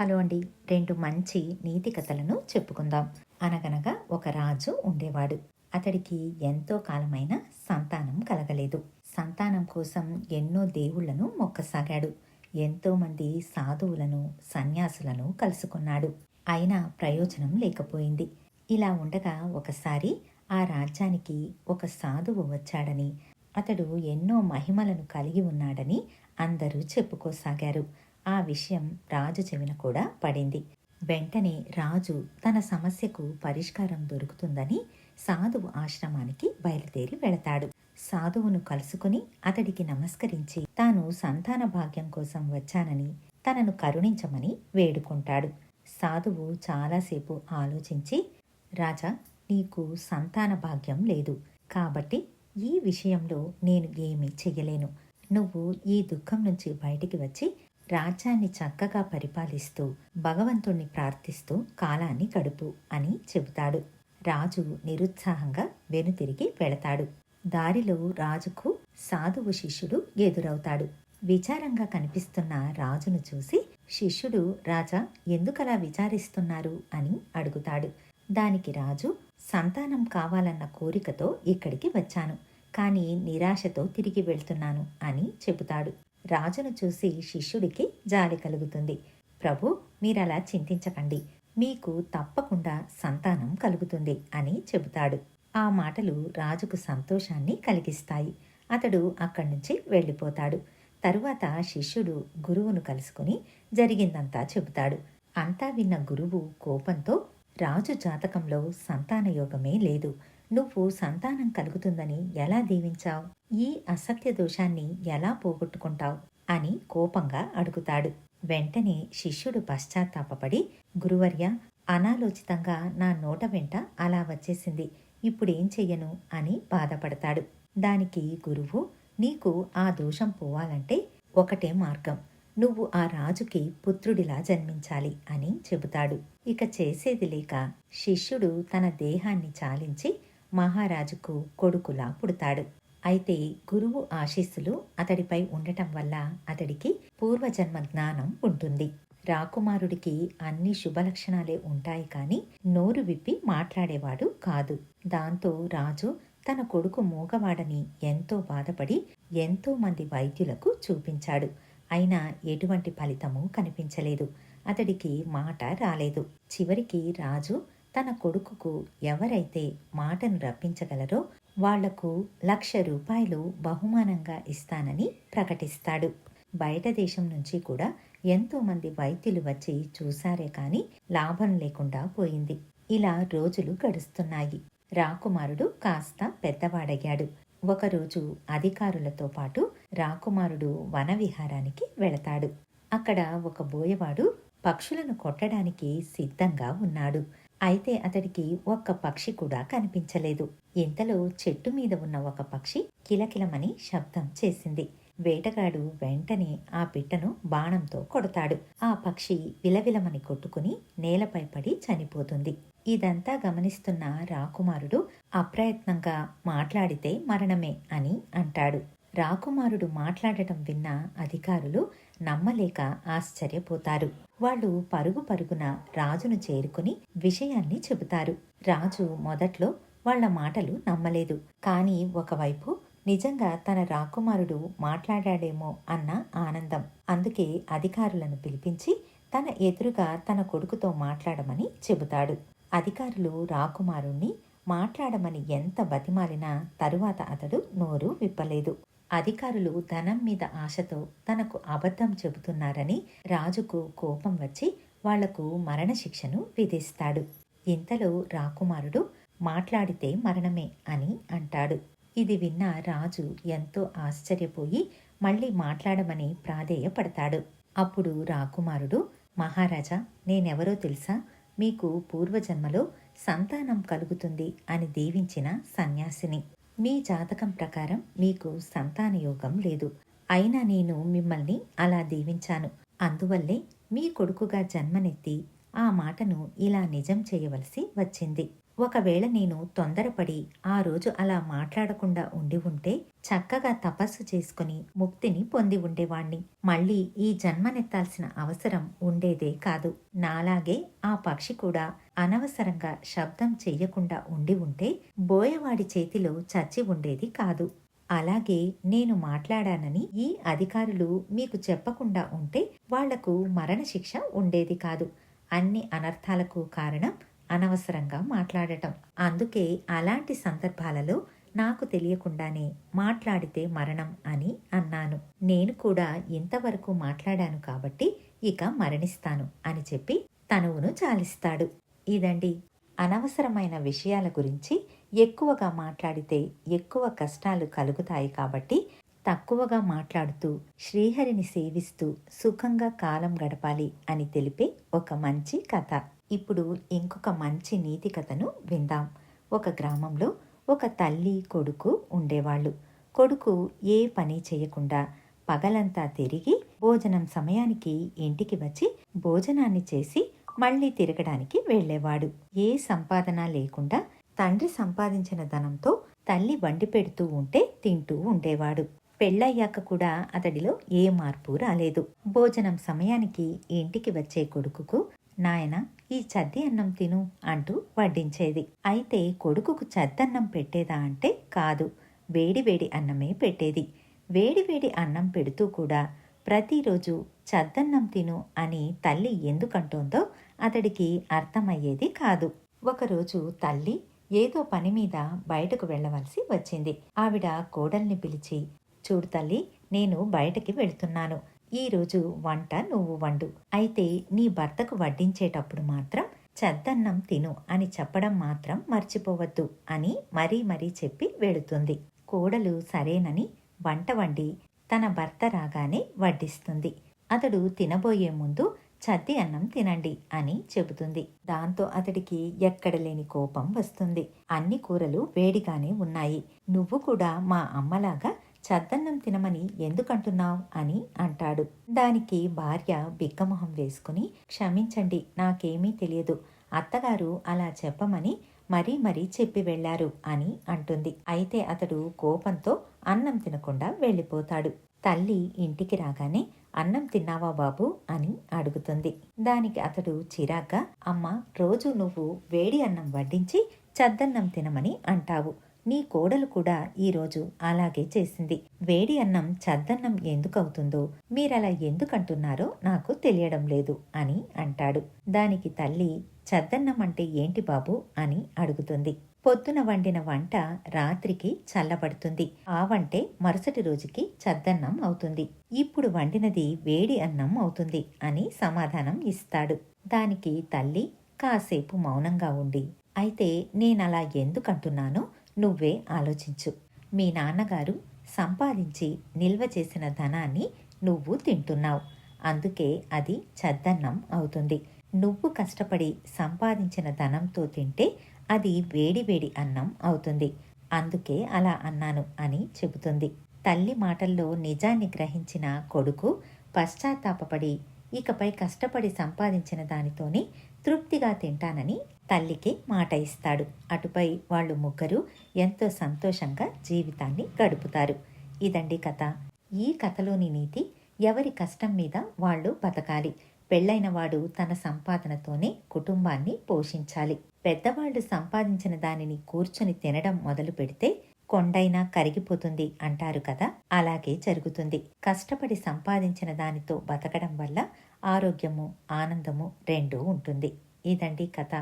Hello అండి. రెండు మంచి నీతి కథలను చెప్పుకుందాం. అనగనగా ఒక రాజు ఉండేవాడు. అతడికి ఎంతో కాలమైన సంతానం కలగలేదు. సంతానం కోసం ఎన్నో దేవుళ్ళను మొక్కసాగాడు. ఎంతోమంది సాధువులను సన్యాసులను కలుసుకున్నాడు. అయినా ప్రయోజనం లేకపోయింది. ఇలా ఉండగా ఒకసారి ఆ రాజ్యానికి ఒక సాధువు వచ్చాడని అతడు ఎన్నో మహిమలను కలిగి ఉన్నాడని అందరూ చెప్పుకోసాగారు. ఆ విషయం రాజు చెవిన కూడా పడింది. వెంటనే రాజు తన సమస్యకు పరిష్కారం దొరుకుతుందని సాధువు ఆశ్రమానికి బయలుదేరి వెళతాడు. సాధువును కలుసుకుని అతడికి నమస్కరించి తాను సంతాన భాగ్యం కోసం వచ్చానని తనను కరుణించమని వేడుకుంటాడు. సాధువు చాలాసేపు ఆలోచించి రాజా నీకు సంతాన భాగ్యం లేదు. కాబట్టి ఈ విషయంలో నేను ఏమీ చెయ్యలేను. నువ్వు ఈ దుఃఖం నుంచి బయటికి వచ్చి రాజ్యాన్ని చక్కగా పరిపాలిస్తూ భగవంతుణ్ణి ప్రార్థిస్తూ కాలాన్ని గడుపు అని చెబుతాడు. రాజు నిరుత్సాహంగా వెనుతిరిగి వెళతాడు. దారిలో రాజుకు సాధువు శిష్యుడు ఎదురవుతాడు. విచారంగా కనిపిస్తున్న రాజును చూసి శిష్యుడు రాజా ఎందుకలా విచారిస్తున్నారు? అని అడుగుతాడు. దానికి రాజు సంతానం కావాలన్న కోరికతో ఇక్కడికి వచ్చాను కానీ నిరాశతో తిరిగి వెళ్తున్నాను అని చెబుతాడు. రాజును చూసి శిష్యుడికి జాలి కలుగుతుంది. ప్రభు మీరలా చింతించకండి. మీకు తప్పకుండా సంతానం కలుగుతుంది అని చెబుతాడు. ఆ మాటలు రాజుకు సంతోషాన్ని కలిగిస్తాయి. అతడు అక్కడి నుంచి వెళ్ళిపోతాడు. తరువాత శిష్యుడు గురువును కలుసుకుని జరిగిందంతా చెబుతాడు. అంతా విన్న గురువు కోపంతో రాజు జాతకంలో సంతాన యోగమే లేదు. నువ్వు సంతానం కలుగుతుందని ఎలా దీవించావు? ఈ అసత్య దోషాన్ని ఎలా పోగొట్టుకుంటావు? అని కోపంగా అడుగుతాడు. వెంటనే శిష్యుడు పశ్చాత్తాపడి గురువర్య అనాలోచితంగా నా నోట వెంట అలా వచ్చేసింది. ఇప్పుడేం చెయ్యను? అని బాధపడతాడు. దానికి గురువు నీకు ఆ దోషం పోవాలంటే ఒకటే మార్గం. నువ్వు ఆ రాజుకి పుత్రుడిలా జన్మించాలి అని చెబుతాడు. ఇక చేసేది లేక శిష్యుడు తన దేహాన్ని చాలించి మహారాజుకు కొడుకులా పుడతాడు. అయితే గురువు ఆశీస్సులు అతడిపై ఉండటం వల్ల అతడికి పూర్వజన్మ జ్ఞానం ఉంటుంది. రాకుమారుడికి అన్ని శుభలక్షణాలే ఉంటాయి కానీ నోరు విప్పి మాట్లాడేవాడు కాదు. దాంతో రాజు తన కొడుకు మూగవాడని ఎంతో బాధపడి ఎంతో మంది వైద్యులకు చూపించాడు. అయినా ఎటువంటి ఫలితము కనిపించలేదు. అతడికి మాట రాలేదు. చివరికి రాజు తన కొడుకుకు ఎవరైతే మాటను రప్పించగలరో వాళ్ళకు లక్ష రూపాయలు బహుమానంగా ఇస్తానని ప్రకటిస్తాడు. బయట దేశం నుంచి కూడా ఎంతో మంది వైద్యులు వచ్చి చూశారే కాని లాభం లేకుండా పోయింది. ఇలా రోజులు గడుస్తున్నాయి. రాకుమారుడు కాస్త పెద్దవాడయ్యాడు. ఒకరోజు అధికారులతో పాటు రాకుమారుడు వనవిహారానికి వెళతాడు. అక్కడ ఒక బోయవాడు పక్షులను కొట్టడానికి సిద్ధంగా ఉన్నాడు. అయితే అతడికి ఒక్క పక్షి కూడా కనిపించలేదు. ఇంతలో చెట్టు మీద ఉన్న ఒక పక్షి కిలకిలమని శబ్దం చేసింది. వేటగాడు వెంటనే ఆ పిట్టను బాణంతో కొడతాడు. ఆ పక్షి విలవిలమని కొట్టుకుని నేలపై పడి చనిపోతుంది. ఇదంతా గమనిస్తున్న రాకుమారుడు అప్రయత్నంగా మాట్లాడితే మరణమే అని అంటాడు. రాకుమారుడు మాట్లాడటం విన్న అధికారులు నమ్మలేక ఆశ్చర్యపోతారు. వాళ్ళు పరుగు పరుగున రాజును చేరుకుని విషయాన్ని చెబుతారు. రాజు మొదట్లో వాళ్ళ మాటలు నమ్మలేదు. కానీ ఒకవైపు నిజంగా తన రాకుమారుడు మాట్లాడాడేమో అన్న ఆనందం. అందుకే అధికారులను పిలిపించి తన ఎదురుగా తన కొడుకుతో మాట్లాడమని చెబుతాడు. అధికారులు రాకుమారుణ్ణి మాట్లాడమని ఎంత బతిమాలినా తరువాత అతడు నోరు విప్పలేదు. అధికారులు ధనం మీద ఆశతో తనకు అబద్ధం చెబుతున్నారని రాజుకు కోపం వచ్చి వాళ్ళకు మరణశిక్షను విధిస్తాడు. ఇంతలో రాకుమారుడు మాట్లాడితే మరణమే అని అంటాడు. ఇది విన్న రాజు ఎంతో ఆశ్చర్యపోయి మళ్ళీ మాట్లాడమని ప్రాధేయపడతాడు. అప్పుడు రాకుమారుడు మహారాజా నేనెవరో తెలుసా? మీకు పూర్వజన్మలో సంతానం కలుగుతుంది అని దీవించిన సన్యాసిని. మీ జాతకం ప్రకారం మీకు సంతాన యోగం లేదు. అయినా నేను మిమ్మల్ని అలా దీవించాను. అందువల్లే మీ కొడుకుగా జన్మనెత్తి ఆ మాటను ఇలా నిజం చేయవలసి వచ్చింది. ఒకవేళ నేను తొందరపడి ఆ రోజు అలా మాట్లాడకుండా ఉండి ఉంటే చక్కగా తపస్సు చేసుకుని ముక్తిని పొంది ఉండేవాణ్ణి. మళ్ళీ ఈ జన్మనెత్తాల్సిన అవసరం ఉండేదే కాదు. నాలాగే ఆ పక్షి కూడా అనవసరంగా శబ్దం చెయ్యకుండా ఉండి ఉంటే బోయవాడి చేతిలో చచ్చి ఉండేది కాదు. అలాగే నేను మాట్లాడానని ఈ అధికారులు మీకు చెప్పకుండా ఉంటే వాళ్ళకు మరణశిక్ష ఉండేది కాదు. అన్ని అనర్థాలకు కారణం అనవసరంగా మాట్లాడటం. అందుకే అలాంటి సందర్భాలలో నాకు తెలియకుండానే మాట్లాడితే మరణం అని అన్నాను. నేను కూడా ఇంతవరకు మాట్లాడాను కాబట్టి ఇక మరణిస్తాను అని చెప్పి తనువును చాలిస్తాడు. ఇదండి. అనవసరమైన విషయాల గురించి ఎక్కువగా మాట్లాడితే ఎక్కువ కష్టాలు కలుగుతాయి కాబట్టి తక్కువగా మాట్లాడుతూ శ్రీహరిని సేవిస్తూ సుఖంగా కాలం గడపాలి అని తెలిపే ఒక మంచి కథ. ఇప్పుడు ఇంకొక మంచి నీతి కథను విందాం. ఒక గ్రామంలో ఒక తల్లి కొడుకు ఉండేవాళ్ళు. కొడుకు ఏ పని చేయకుండా పగలంతా తిరిగి భోజనం సమయానికి ఇంటికి వచ్చి భోజనాన్ని చేసి మళ్ళీ తిరగడానికి వెళ్ళేవాడు. ఏ సంపాదన లేకుండా తండ్రి సంపాదించిన ధనంతో తల్లి వండి పెడుతూ ఉంటే తింటూ ఉండేవాడు. పెళ్ళయ్యాక కూడా అతడిలో ఏ మార్పు రాలేదు. భోజనం సమయానికి ఇంటికి వచ్చే కొడుకుకు నాయన ఈ చద్ది అన్నం తిను అంటూ వడ్డించేది. అయితే కొడుకుకు చద్దన్నం పెట్టేదా అంటే కాదు. వేడివేడి అన్నమే పెట్టేది. వేడివేడి అన్నం పెడుతూ కూడా ప్రతిరోజు చద్దన్నం తిను అని తల్లి ఎందుకంటోందో అతడికి అర్థమయ్యేది కాదు. ఒకరోజు తల్లి ఏదో పని మీద బయటకు వెళ్ళవలసి వచ్చింది. ఆవిడ కోడల్ని పిలిచి చూడు తల్లి నేను బయటకి వెళ్తున్నాను. ఈరోజు వంట నువ్వు వండు. అయితే నీ భర్తకు వడ్డించేటప్పుడు మాత్రం చద్దన్నం తిను అని చెప్పడం మాత్రం మర్చిపోవద్దు అని మరీ మరీ చెప్పి వెళుతుంది. కోడలు సరేనని వంట వండి తన భర్త రాగానే వడ్డిస్తుంది. అతడు తినబోయే ముందు చద్ది అన్నం తినండి అని చెబుతుంది. దాంతో అతడికి ఎక్కడ లేని కోపం వస్తుంది. అన్ని కూరలు వేడిగానే ఉన్నాయి. నువ్వు కూడా మా అమ్మలాగా చద్దన్నం తినమని ఎందుకంటున్నావు అని అంటాడు. దానికి భార్య బిక్కమొహం వేసుకుని క్షమించండి నాకేమీ తెలియదు. అత్తగారు అలా చెప్పమని మరీ మరీ చెప్పి వెళ్ళారు అని అంటుంది. అయితే అతడు కోపంతో అన్నం తినకుండా వెళ్ళిపోతాడు. తల్లి ఇంటికి రాగానే అన్నం తిన్నావా బాబు? అని అడుగుతుంది. దానికి అతడు చిరాగ్గా అమ్మ రోజు నువ్వు వేడి అన్నం వడ్డించి చద్దన్నం తినమని అంటావు. నీ కోడలు కూడా ఈరోజు అలాగే చేసింది. వేడి అన్నం చద్దన్నం ఎందుకవుతుందో మీరలా ఎందుకంటున్నారో నాకు తెలియడం లేదు అని అంటాడు. దానికి తల్లి చద్దన్నం అంటే ఏంటి బాబు అని అడుగుతుంది. పొద్దున వండిన వంట రాత్రికి చల్లబడుతుంది. ఆ వంటే మరుసటి రోజుకి చద్దన్నం అవుతుంది. ఇప్పుడు వండినది వేడి అన్నం అవుతుంది అని సమాధానం ఇస్తాడు. దానికి తల్లి కాసేపు మౌనంగా ఉండి అయితే నేనలా ఎందుకంటున్నానో నువ్వే ఆలోచించు. మీ నాన్నగారు సంపాదించి నిల్వ చేసిన ధనాన్ని నువ్వు తింటున్నావు. అందుకే అది చద్దన్నం అవుతుంది. నువ్వు కష్టపడి సంపాదించిన ధనంతో తింటే అది వేడివేడి అన్నం అవుతుంది. అందుకే అలా అన్నాను అని చెబుతుంది. తల్లి మాటల్లో నిజాన్ని గ్రహించిన కొడుకు పశ్చాత్తాపడి ఇకపై కష్టపడి సంపాదించిన దానితోనే తృప్తిగా తింటానని తల్లికి మాట ఇస్తాడు. అటుపై వాళ్ళు ముగ్గురు ఎంతో సంతోషంగా జీవితాన్ని గడుపుతారు. ఇదండి కథ. ఈ కథలోని నీతి ఎవరి కష్టం మీద వాళ్ళు బతకాలి. పెళ్ళైన వాడు తన సంపాదనతోనే కుటుంబాన్ని పోషించాలి. పెద్దవాళ్ళు సంపాదించిన దానిని కూర్చొని తినడం మొదలు పెడితే కొండైనా కరిగిపోతుంది అంటారు కదా? అలాగే జరుగుతుంది. కష్టపడి సంపాదించిన దానితో బతకడం వల్ల ఆరోగ్యము ఆనందము రెండూ ఉంటుంది. ఇదండి కథ.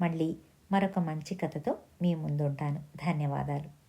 మళ్ళీ మరొక మంచి కథతో మీ ముందుంటాను. ధన్యవాదాలు.